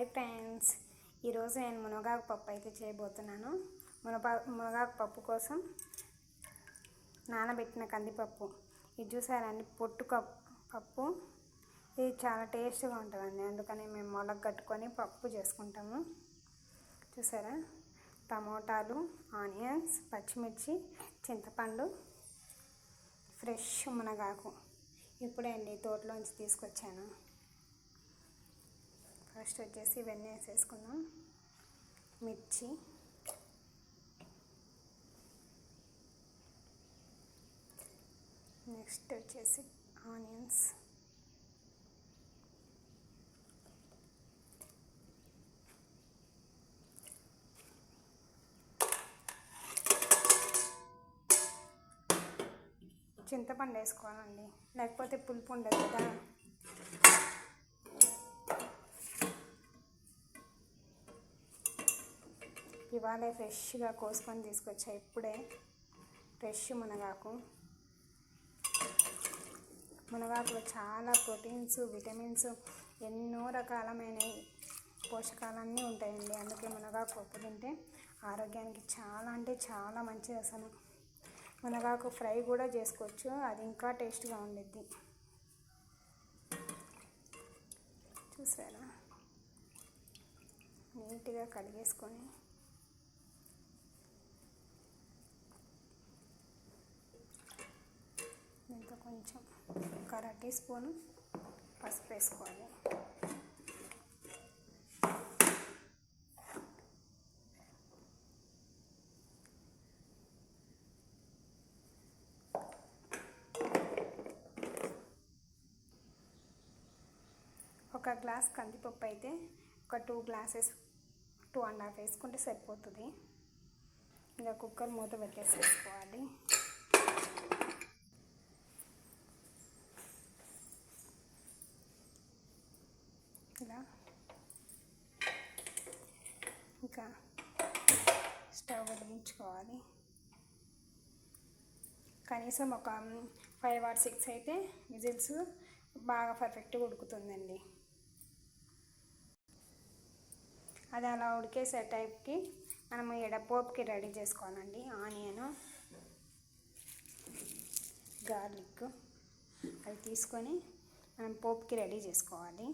Hi friends. ఈరోజు నేను మునగాకు పప్పు అయితే చేయబోతున్నాను. మునప మునగాకు పప్పు కోసం నానబెట్టిన కందిపప్పు. ఇది చూసారండి? పొట్టు పప్పు. ఇది చాలా టేస్ట్గా ఉంటుందండి. అందుకని మేము మొలక కట్టుకొని పప్పు చేసుకుంటాము. చూసారా? టమోటాలు ఆనియన్స్ పచ్చిమిర్చి చింతపండు ఫ్రెష్ మునగాకు. ఇప్పుడే అండి తోటలోంచి తీసుకొచ్చాను. ఫస్ట్ వచ్చేసి ఇవన్నీ వేసేసుకుందాం. మిర్చి. నెక్స్ట్ వచ్చేసి ఆనియన్స్. చింతపండు వేసుకోవాలండి. లేకపోతే పులుపు ఉండదు కదా. ఇవాళే ఫ్రెష్గా కోసుకొని తీసుకొచ్చా. ఇప్పుడే ఫ్రెష్ మునగాకు. మునగాకులో చాలా ప్రోటీన్స్ విటమిన్స్ ఎన్నో రకాలమైన పోషకాలన్నీ ఉంటాయండి. అందుకే మునగాకు పప్పు తింటే ఆరోగ్యానికి చాలా అంటే చాలా మంచిది అసలు. మునగాకు ఫ్రై కూడా చేసుకోవచ్చు. అది ఇంకా టేస్ట్గా ఉండిద్ది. చూసారా? నీట్గా కడిగేసుకొని కొంచెం ఒక అర టీ స్పూను పసుపు వేసుకోవాలి. ఒక గ్లాస్ కందిపప్పు అయితే ఒక two glasses two and half వేసుకుంటే సరిపోతుంది. ఇంకా కుక్కర్ మూత పెట్టేసి వేసుకోవాలి. ఇంకా స్టవ్ వెలిగించుకోవాలి. కనీసం ఒక ఫైవ్ ఆర్ సిక్స్ అయితే విజిల్స్ బాగా పర్ఫెక్ట్గా ఉడుకుతుందండి. అది అలా ఉడికేసే టైప్కి మనము ఎడపోపుకి రెడీ చేసుకోవాలండి. ఆనియన్ గార్లిక్ అవి తీసుకొని మనం పోపుకి రెడీ చేసుకోవాలి.